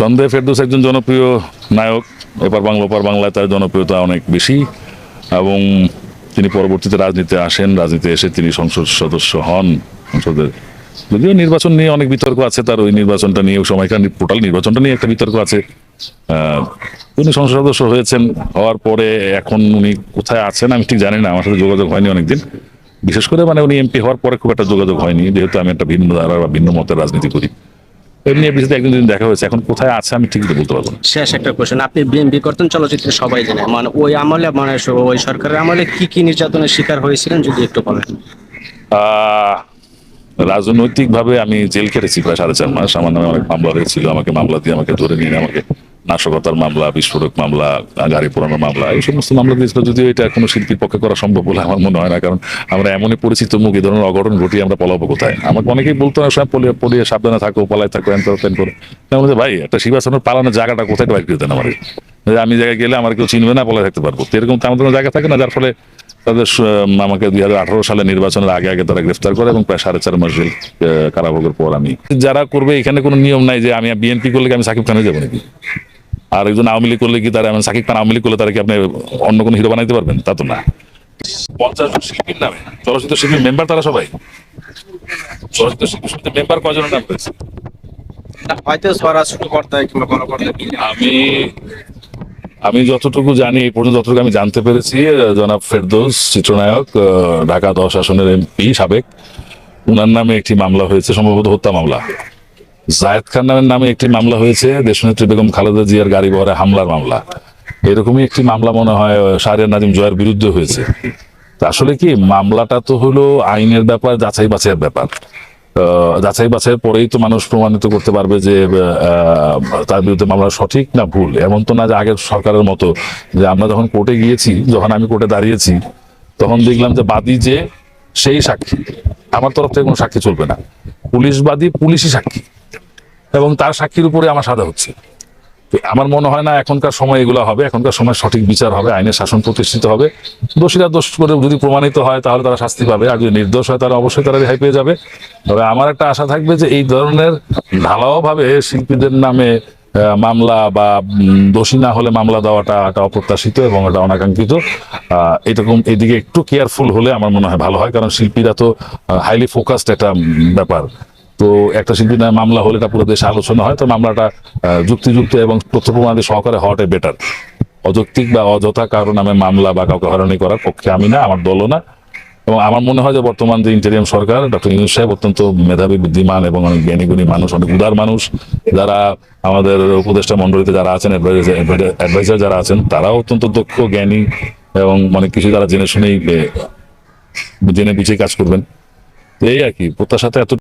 সন্দেহ ফেরদোস একজন জনপ্রিয় নায়ক। এপার বাংলা ওপার বাংলায় তার জনপ্রিয়তা অনেক বেশি এবং তিনি পরবর্তীতে রাজনীতিতে আসেন। রাজনীতিতে এসে তিনি সংসদ সদস্য হন। সংসদের যদিও নির্বাচন নিয়ে অনেক বিতর্ক আছে, তার ওই নির্বাচনটা নিয়ে সময়কার টোটাল নির্বাচনটা নিয়ে একটা বিতর্ক আছে। উনি সংসদ সদস্য হয়েছেন, হওয়ার পরে এখন উনি কোথায় আছেন আমি ঠিক জানি না, আমার সাথে যোগাযোগ হয়নি অনেকদিন। বিশেষ করে মানে উনি এমপি হওয়ার পরে খুব একটা যোগাযোগ হয়নি, যেহেতু আমি একটা ভিন্ন ধারা বা ভিন্ন মতের রাজনীতি করি। এমনি এমপিতে একদিন দিন দেখা হয়েছে। এখন কোথায় আছে আমি ঠিক বলতে পারব না। শেষ একটা কোশ্চেন আপনি বিএনপি করতেন চলচ্চিত্রে সবাই জানে। মানে ওই আমলে মানে ওই সরকারের আমলে কি কি নির্যাতনের শিকার হয়েছিলেন যদি একটু বলেন? আহ, রাজনৈতিকভাবে আমি জেল খেটেছি প্রায় সাড়ে চার মাস। আমার নামে অনেক মামলা হয়েছিল। আমাকে মামলা দিয়ে আমাকে ধরে নিয়ে আমাকে নাশকতার মামলা, বিস্ফোরক মামলা, গাড়ি পোড়ানোর মামলা, এই সমস্ত মামলা দিয়েছিল যদিও এটা কোনো শিল্পীর পক্ষে করা সম্ভব বলে আমার মনে হয় না, কারণ আমরা এমনই পরিচিত মুখ, এই ধরনের অঘটন ঘটিয়ে আমরা পলাবো কোথায়? আমাকে অনেকেই বলতো না সব পলিয়ে পলিয়ে সাবধানে থাকো, পলায় থাকো এন তেন করো। ভাই, একটা শিবাসনের পালানোর জায়গাটা কোথায় বাইর করে দেন আমার আমি জায়গায় গেলে আমার কেউ চিনবে না, পলায় থাকতে পারব। এরকম তো আমাদের জায়গা থাকে না, যার ফলে তাদের আমাকে দুই হাজার আঠারো সালে নির্বাচনের আগে আগে তারা গ্রেফতার করে এবং প্রায় সাড়ে চার মাস কারাভোগের পর আমি। যারা করবে, এখানে কোনো নিয়ম নাই যে আমি বিএনপি করলে আমি সাকিব খানে যাব নাকি? আর একজন আওয়ামী লীগ করলে কি তারা আমি সাকিব খান আওয়ামী লীগ করলে তারা কি আপনি অন্য কোনো হিরো বানাইতে পারবেন? তা তো না। পঞ্চাশ জন শিল্পীর নামে। চলচ্চিত্র শিল্পীর মেম্বার তারা সবাই। চলচ্চিত্র শিল্পী সমিতির মেম্বার কজনের নাম রয়েছে? হয়তো স্বরাজ কর্তায় কিংবা বড় আমি আমি যতটুকু জানি এই পর্যন্ত যতটুকু আমি জানতে পেরেছি জনাব ফেরদৌস চিত্রনায়ক ঢাকা দশ আসনের এমপি সাবেক। উনার নামে একটি মামলা হয়েছে সম্ভবত হত্যা মামলা। জায়েদ খান নামের নামে একটি মামলা হয়েছে, দেশনেত্রী বেগম খালেদা জিয়ার গাড়ি বহরে হামলার মামলা। এরকমই একটি মামলা মনে হয় শাহরিয়ার নাজিম জয়ের বিরুদ্ধে হয়েছে। আসলে কি, মামলাটা তো হলো আইনের ব্যাপার, যাচাই বাছাইয়ের ব্যাপার। যাচাই বাছাইয়ের পরেই তো মানুষ প্রমাণিত করতে পারবে যে তার বিরুদ্ধে মামলা সঠিক না ভুল। এমন তো না যে আগের সরকারের মতো, যে আমরা যখন কোর্টে গিয়েছি, যখন আমি কোর্টে দাঁড়িয়েছি, তখন দেখলাম যে বাদী যে, সেই সাক্ষী। আমার তরফ থেকে কোনো সাক্ষী চলবে না। পুলিশ বাদী, পুলিশই সাক্ষী। এবং তার সাক্ষীর উপরে আমার সাদা হচ্ছে। আমার মনে হয় না এখনকার সময় এগুলো হবে, এখনকার সময় সঠিক বিচার হবে, আইনের শাসন প্রতিষ্ঠিত হবে। দোষীরা দোষ করে যদি প্রমাণিত হয়, তাহলে তারা শাস্তি পাবে। আর যদি নির্দোষ হয় তারা অবশ্যই তারা রেহাই পেয়ে যাবে। তবে আমার একটা আশা থাকবে যে এই ধরনের ঢালাও ভাবে শিল্পীদের নামে মামলা বা দোষী না হলে মামলা দেওয়াটা একটা অপ্রত্যাশিত এবং এটা অনাকাঙ্ক্ষিত। এরকম এদিকে একটু কেয়ারফুল হলে আমার মনে হয় ভালো হয়, কারণ শিল্পীরা তো হাইলি ফোকাসড একটা ব্যাপার। তো একটা নামে মামলা হলে এটা পুরো দেশে আলোচনা হয়, তো মামলাটা যুক্তিযুক্ত এবং তথ্য প্রমাণাদি সহকারে হওয়াটাই বেটার। অযৌক্তিক বা অযথা কারও নামে মামলা বা কাউকে হয়রানি করার পক্ষে আমি না, আমার দলও না। এবং আমার মনে হয় যে বর্তমান যে ইন্টেরিয়াম সরকার ডক্টর ইউনুস সাহেব অত্যন্ত মেধাবী, বুদ্ধিমান এবং অনেক জ্ঞানী গুণী মানুষ, অনেক উদার মানুষ। যারা আমাদের উপদেষ্টা মন্ডলীতে যারা আছেন অ্যাডভাইজার যারা আছেন, তারাও অত্যন্ত দক্ষ, জ্ঞানী এবং অনেক কিছু তারা জেনে শুনেই জেনে বুঝে কাজ করবেন। এই আর কি, প্রত্যাশাতে এত